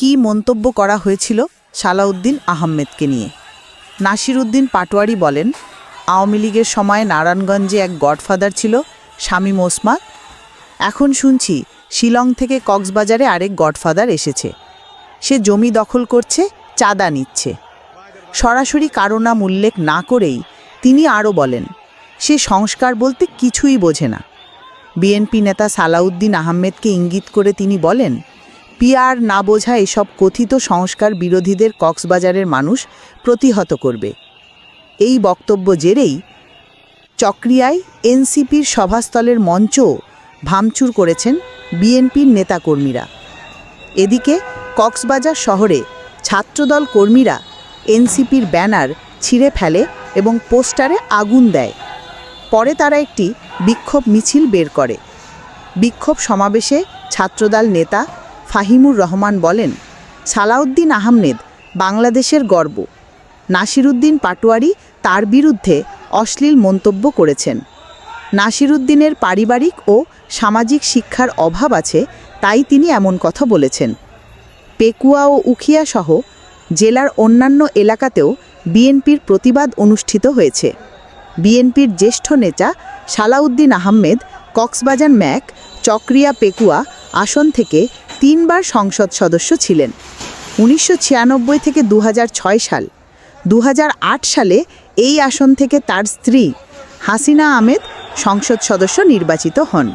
কি মন্তব্য করা হয়েছিল সালাউদ্দিন আহমেদকে নিয়ে? নাসিরুদ্দিন পাটোয়ারি বলেন, আওয়ামী লীগের সময় নারায়ণগঞ্জে এক গডফাদার ছিল, শামীম ওসমান। এখন শুনছি, শিলং থেকে কক্সবাজারে আরেক গডফাদার এসেছে। সে জমি দখল করছে, চাঁদা নিচ্ছে। সরাসরি কারও নাম উল্লেখ না করেই তিনি আরও বলেন, সে সংস্কার বলতে কিছুই বোঝে না। বিএনপি নেতা সালাউদ্দিন আহমেদকে ইঙ্গিত করে তিনি বলেন পিআর না বোঝা এসব কথিত সংস্কার বিরোধীদের কক্সবাজারের মানুষ প্রতিহত করবে। এই বক্তব্য জেরেই চক্রিয়ায় এনসিপির সভাস্থলের মঞ্চ ভামচুর করেছেন বিএনপির নেতাকর্মীরা। এদিকে কক্সবাজার শহরে ছাত্রদল কর্মীরা এনসিপির ব্যানার ছিঁড়ে ফেলে এবং পোস্টারে আগুন দেয়। পরে তারা একটি বিক্ষোভ মিছিল বের করে। বিক্ষোভ সমাবেশে ছাত্রদল নেতা ফাহিমুর রহমান বলেন, সালাউদ্দিন আহমেদ বাংলাদেশের গর্ব। নাসিরুদ্দিন পাটোয়ারি তার বিরুদ্ধে অশ্লীল মন্তব্য করেছেন। নাসিরুদ্দিনের পারিবারিক ও সামাজিক শিক্ষার অভাব আছে, তাই তিনি এমন কথা বলেছেন। পেকুয়া ও উখিয়া সহ জেলার অন্যান্য এলাকাতেও বিএনপির প্রতিবাদ অনুষ্ঠিত হয়েছে। বিএনপির জ্যেষ্ঠ নেতা সালাউদ্দিন আহমেদ কক্সবাজার ম্যাক চক্রিয়া পেকুয়া আসন থেকে তিনবার সংসদ সদস্য ছিলেন। উনিশশো ছিয়ানব্বই থেকে দু হাজার ছয় সাল। দু হাজার আট সালে এই আসন থেকে তার স্ত্রী হাসিনা আহমেদ সংসদ সদস্য নির্বাচিত হন।